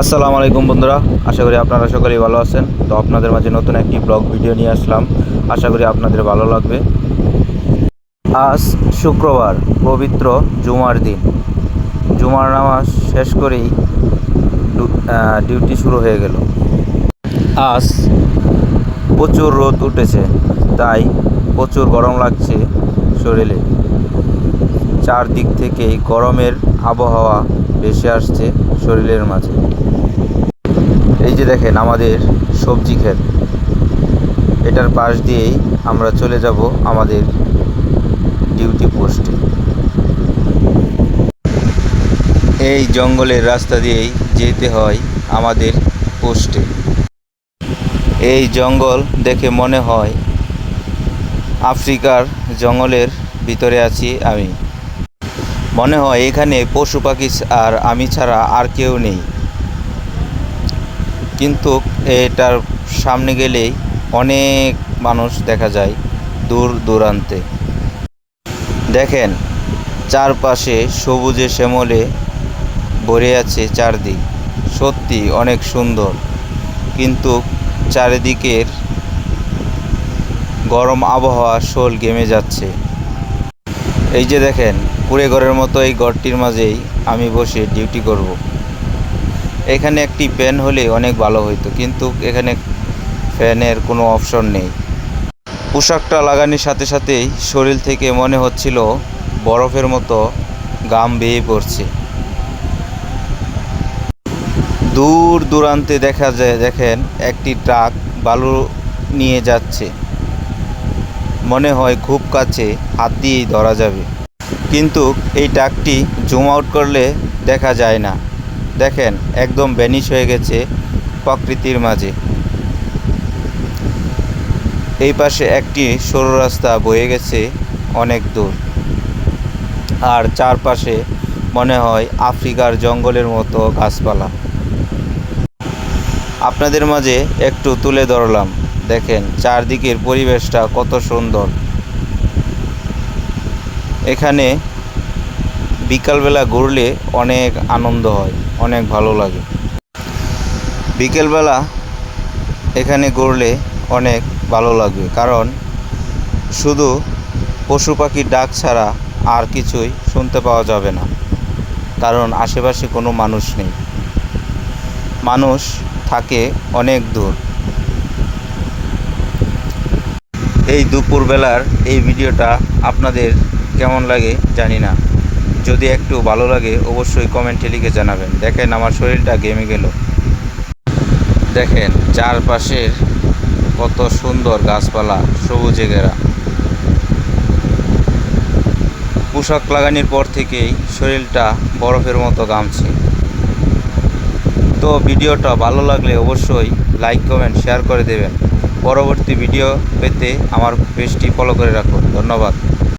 আসসালামু আলাইকুম বন্ধুরা, আশা করি আপনারা সকলেই ভালো আছেন। তো আপনাদের মাঝে নতুন একটি ব্লগ ভিডিও নিয়ে আসলাম। আশা করি আপনাদের ভালো লাগবে। আজ শুক্রবার, পবিত্র জুমার দিন। জুমার নামাজ শেষ করেই ডিউটি শুরু হয়ে গেল। আজ প্রচুর রোদ উঠেছে, তাই প্রচুর গরম লাগছে শরীরে। চারদিক থেকেই গরমের আবহাওয়া ভেসে আসছে শরীরের মাঝে। দেখেন আমাদের সবজি ক্ষেত। এটার পাশ দিয়েই আমরা চলে যাব আমাদের ডিউটি পোস্টে এই জঙ্গলের রাস্তা দিয়েই যেতে হয় আমাদের পোস্টে এই জঙ্গল দেখে মনে হয় আফ্রিকার জঙ্গলের ভিতরে আছি আমি। মনে হয় এখানে পশু পাখি আর আমি ছাড়া আর কেউ নেই। কিন্তু এটার সামনে গেলেই অনেক মানুষ দেখা যায় দূর দূরান্তে। দেখেন, চারপাশে সবুজে শ্যামলে ভরে আছে চারদিক। সত্যি অনেক সুন্দর। কিন্তু চারিদিকের গরম আবহাওয়া শোল গেমে যাচ্ছে। এই যে দেখেন কুড়ে ঘরের মতো এই ঘরটির মাঝেই আমি বসে ডিউটি করব। এখানে একটি ফ্যান হলে অনেক ভালো হতো কিন্তু এখানে ফ্যানের কোনো অপশন নেই। পোশাকটা লাগানোর সাথে সাথেই শরীর থেকে মনে হচ্ছিল বরফের মতো গাম বেয়ে পড়ছে। দূর দূরান্তে দেখা যায়, দেখেন একটি ট্রাক বালু নিয়ে যাচ্ছে। মনে হয় খুব কাছে হাত দিয়েই ধরা যাবে। কিন্তু এই ট্রাকটি জুম আউট করলে দেখা যায় না। দেখেন, একদম ভ্যানিশ হয়ে গেছে প্রকৃতির মাঝে। এই পাশে একটি সরু রাস্তা বয়ে গেছে অনেক দূর। আর চারপাশে মনে হয় আফ্রিকার জঙ্গলের মতো গাছপালা। আপনাদের মাঝে একটু তুলে ধরলাম। দেখেন, চারদিকের পরিবেশটা কত সুন্দর। এখানে বিকালবেলা ঘুরলে অনেক আনন্দ হয়, অনেক ভালো লাগে। বিকেলবেলা এখানে ঘুরলে অনেক ভালো লাগবে কারণ শুধু পশু পাখির ডাক ছাড়া আর কিছুই শুনতে পাওয়া যাবে না, কারণ আশেপাশে কোনো মানুষ নেই। মানুষ থাকে অনেক দূর। এই দুপুরবেলার এই ভিডিওটা আপনাদের কেমন লাগে জানি না। যদি একটু ভালো লাগে, অবশ্যই কমেন্টে লিখে জানাবেন। দেখেন আমার শরীরটা গেমে গেল। দেখেন, চারপাশের কত সুন্দর গাছপালা, সবুজে ঘেরা। পোশাক লাগানোর পর থেকেই শরীরটা বরফের মতো গামছে তো ভিডিওটা ভালো লাগলে অবশ্যই লাইক, কমেন্ট, শেয়ার করে দেবেন। পরবর্তী ভিডিও পেতে আমার পেজটি ফলো করে রাখুন। ধন্যবাদ।